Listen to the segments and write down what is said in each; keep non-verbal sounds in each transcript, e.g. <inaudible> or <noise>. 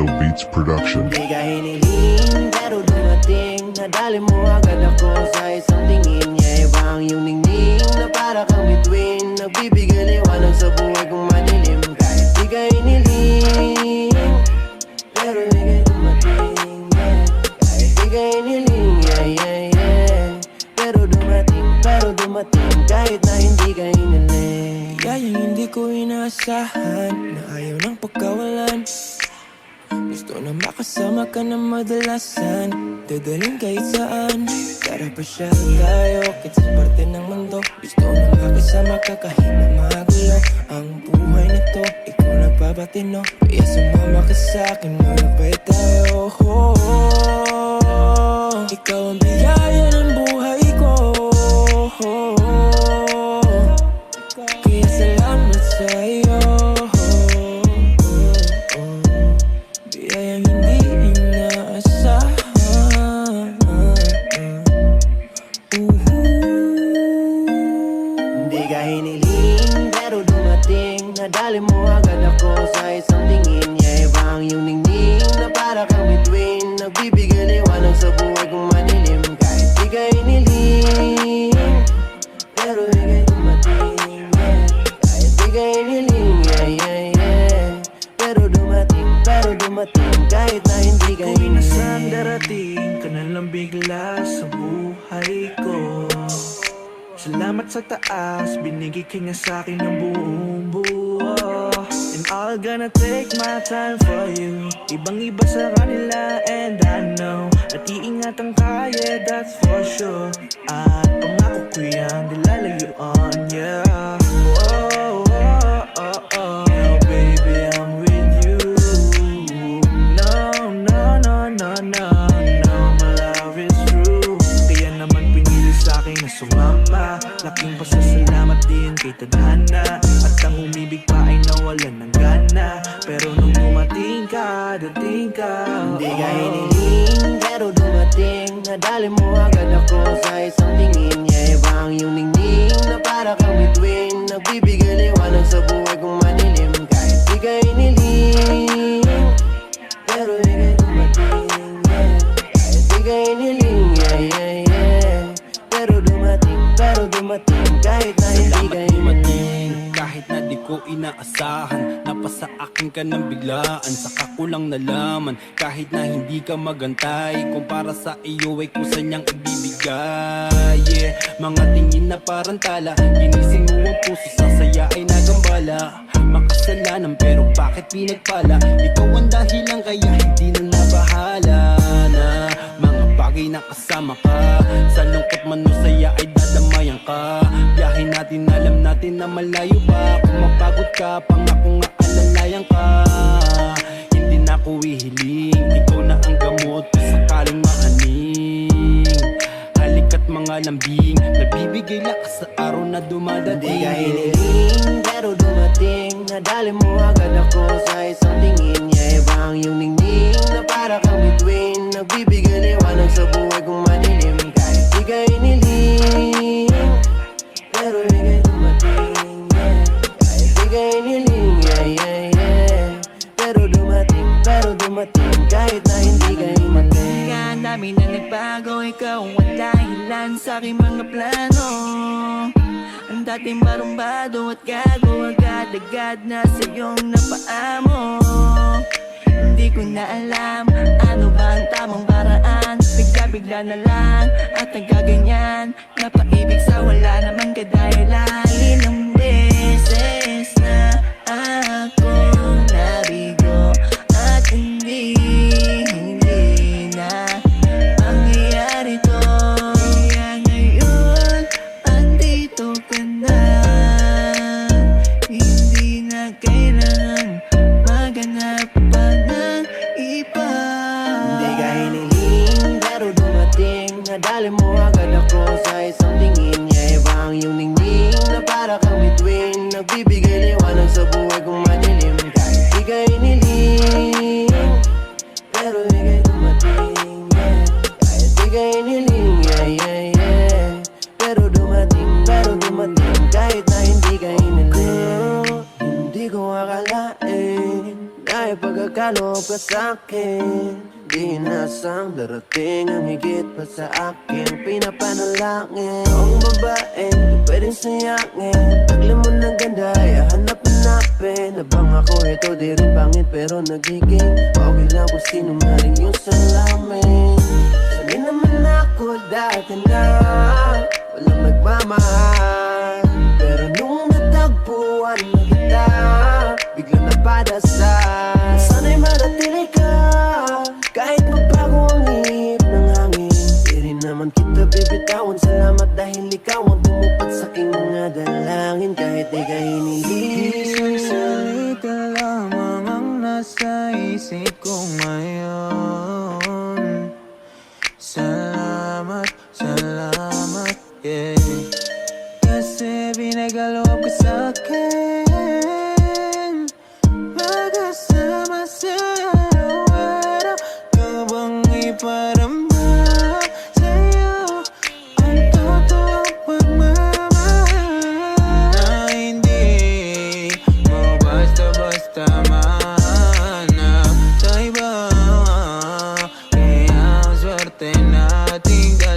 Dino Beats Production. Di ka hiniling pero dumating Nadali mo agad ako sa isang tingin Yeah, iba ang iyong ningning Na para kang bituin Nagbibigay liwanag sa buhay kong madilim Kahit di ka hiniling Pero ika'y dumating yeah. Kahit di ka hiniling yeah, yeah, yeah. Pero dumating, pero dumating Kahit na hindi ka hiniling Kaya yung hindi ko inaasahan Na ayaw ng pagkawalan Gusto na makasama ka na madalasan. Dadaling kahit saan. Tara pa siya tayo Kahit sa parte ng mundo Gusto na makasama ka kahit na magulo. Ang buhay na to Ikaw nagpapatino Kaya sumama ka sa'kin Malapay tayo. Ikaw ang biyaya Salamat sa taas, binigay ka niya sa akin ng buong buo. And I'll gonna take my time for you. Ibang iba sa kanila and I know At iingatan ka, yeah, that's for sure. At pangako ko yan, nilalayuan, yeah nawalan ng gana Pero nung dumating ka, dating ka. Hindi ka hiniling pero dumating. Nadali mo agad ako sa isang tingin. Yeah, iba ang iyong ningning Na para kang bituin. Nagbibigay liwanag sa buhay inaasahan Napasa akin ka ng biglaan. Saka ko lang nalaman Kahit na hindi ka magantay Kung para sa iyo ay kusa niyang ibibigay. Yeah, mga tingin na parang tala Ginising mo ang puso sa saya ay nagambala. Makasalanan pero bakit pinagpala? Ikaw ang dahilan kaya hindi na nabahala na bagay na kasama ka. Sa lungkot man o saya ay dadamayan ka. Biyahe natin alam natin na malayo pa Kung mapagod ka pangako nga alalayan ka. Hindi na ako ihiling Ikaw na ang gamot sakaling maaning Halika't mga lambing Nagbibigay lakas sa araw na Hindi dumadating ka hiniling pero dumating. Nadali mo agad ako sa isang tingin. Yeah, iba ang iyong ningning Na para kang bituin. Nagbibigay liwanag sa buhay kong madilim Kahit di ka hiniling Pero ika'y dumating yeah. Kahit di ka hiniling yeah, yeah, yeah. Pero dumating, pero dumating Kahit na hindi ka ang dami na nagbago Ikaw ang dahilan sa aking mga plano Ang dating barumbado at gago Agad-agad na sa iyong napaamo Hindi ko na alam Ano ba ang tamang Bigla-bigla na lang At nagaganyan. Napaibig sa wala namang kadahilan. Ilang beses Nadali mo agad ako sa isang tingin. Niya iba ang iyong ningning Na para kang between Nagbibigay liwanag sa buhay kong madilim. Kahit di ka iniling Pero ikay dumating yeah. Kahit di ka iniling yeah, yeah, yeah. Pero dumating, pero dumating. Kahit na hindi ka iniling Girl, hindi ko akalain. Dahil pagkakaloob ka sa'kin inasang darating ang higit pa sa akin. Pinapanalangin. Ang babae, di pwedeng sayangin. Tagli mo ng ganda, ay hanap-hanapin Nabang ako ito, di rin pangit Pero nagiging okay lang kung sino nga rin yung salamin. Sanay naman ako dati na Walang nagmamahal. Pero nung natagpuan na kita Biglang napadasal dalangin Kahit di ka hinihiling Isang salita lamang ang nasa isip ko ngayon Salamat, salamat, yeah Kasi binagaloob ka sa'kin Magkasama sa'yo Wala ka bang everything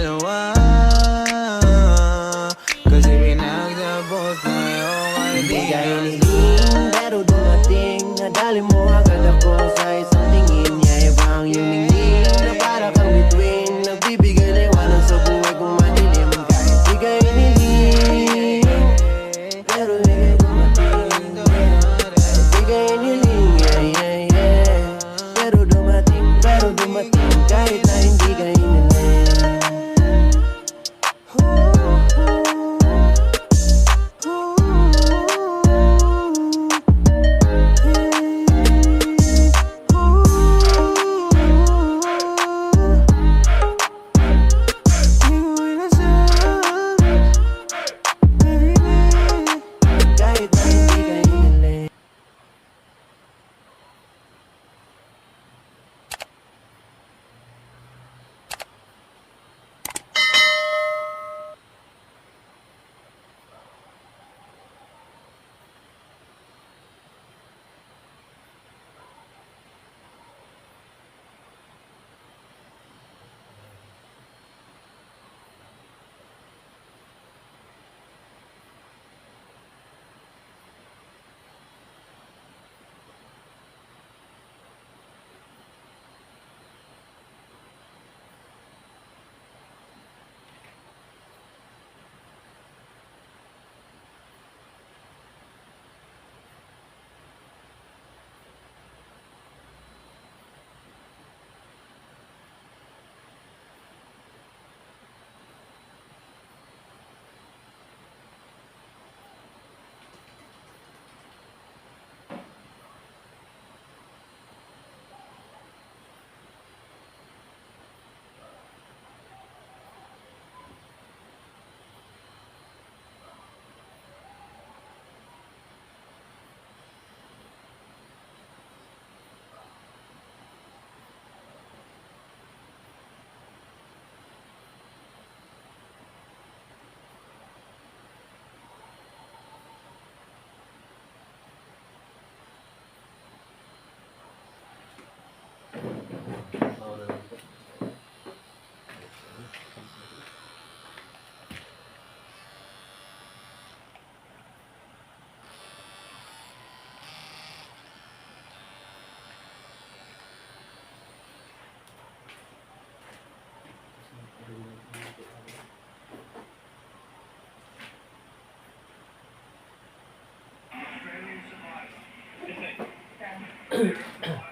Yeah. <coughs>